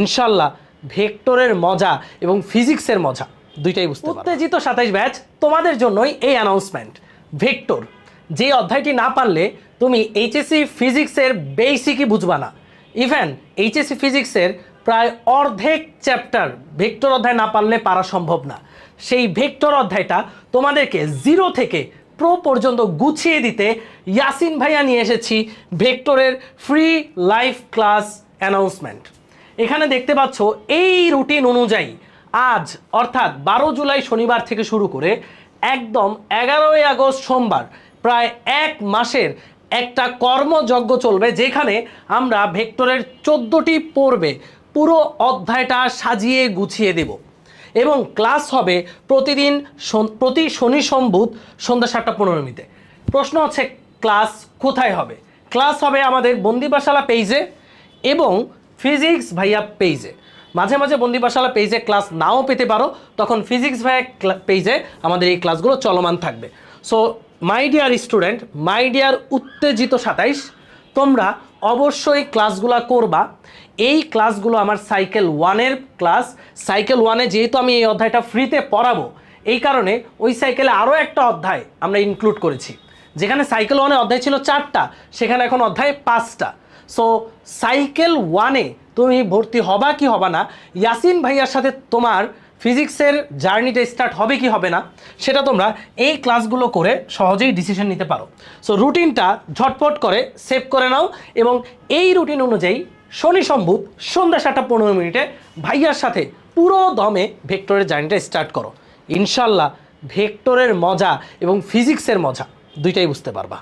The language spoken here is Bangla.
ইনশাল্লাহ ভেক্টরের মজা এবং ফিজিক্সের মজা, দুইটাই বুঝতে উত্তেজিত সাতাইশ ব্যাচ, তোমাদের জন্যই এই অ্যানাউন্সমেন্ট ভেক্টর। যে অধ্যায়টি না পারলে তুমি এইচএসসি ফিজিক্সের বেসিকই বুঝবা না। ইভেন এইচএসসি ফিজিক্সের প্রায় অর্ধেক চ্যাপ্টার ভেক্টর অধ্যায় না পারলে পারা সম্ভব না। সেই ভেক্টর অধ্যায়টা তোমাদেরকে জিরো থেকে প্রো পর্যন্ত গুছিয়ে দিতে ইয়াসিন ভাইয়া নিয়ে এসেছি ভেক্টরের ফ্রি লাইভ ক্লাস অ্যানাউন্সমেন্ট এখানে দেখতে পাচ্ছ এই রুটিন অনুযায়ী আজ, অর্থাৎ বারো জুলাই শনিবার থেকে শুরু করে একদম এগারোই আগস্ট সোমবার, প্রায় এক মাসের একটা কর্মযজ্ঞ চলবে, যেখানে আমরা ভেক্টরের চোদ্দোটি পর্বে পুরো অধ্যায়টা সাজিয়ে গুছিয়ে দেব। এবং ক্লাস হবে প্রতিদিন প্রতি শনি সম্ভূত সন্ধ্যা সাতটা পনেরো মিনিটে। প্রশ্ন হচ্ছে ক্লাস কোথায় হবে? ক্লাস হবে আমাদের বন্দিপাশালা পেজে এবং ফিজিক্স ভাইয়া পেজে মাঝে মাঝে বন্দিপাশালা পেজে ক্লাস নাও পেতে পারো, তখন ফিজিক্স ভাইয়া পেজে আমাদের এই ক্লাসগুলো চলমান থাকবে। So my dear student my dear উত্তেজিত সাতাইশ, তোমরা অবশ্যই ক্লাসগুলো করবা। এই ক্লাসগুলো আমার সাইকেল ওয়ানের ক্লাস সাইকেল ওয়ানে যেহেতু আমি এই অধ্যায়টা ফ্রিতে পড়াবো, এই কারণে ওই সাইকেলে আরও একটা অধ্যায় আমরা ইনক্লুড করেছি। যেখানে সাইকেল ওয়ানে অধ্যায় ছিল চারটা, সেখানে এখন অধ্যায় পাঁচটা। সো সাইকেল ওয়ানে তুমি ভর্তি হবা কি হবা না? ইয়াসিন ভাইয়ার সাথে তোমার ফিজিক্সের জার্নিটা স্টার্ট হবে কি হবে না, সেটা তোমরা এই ক্লাসগুলো করে সহজেই ডিসিশন নিতে পারো। সো রুটিনটা ঝটপট করে সেভ করে নাও এবং এই রুটিন অনুযায়ী শনি সম্ভূত সন্ধ্যা সাতটা পনেরো মিনিটে ভাইয়ার সাথে পুরো দমে ভেক্টরের জার্নিটা স্টার্ট করো। ইনশাল্লাহ ভেক্টরের মজা এবং ফিজিক্সের মজা দুইটাই বুঝতে পারবা।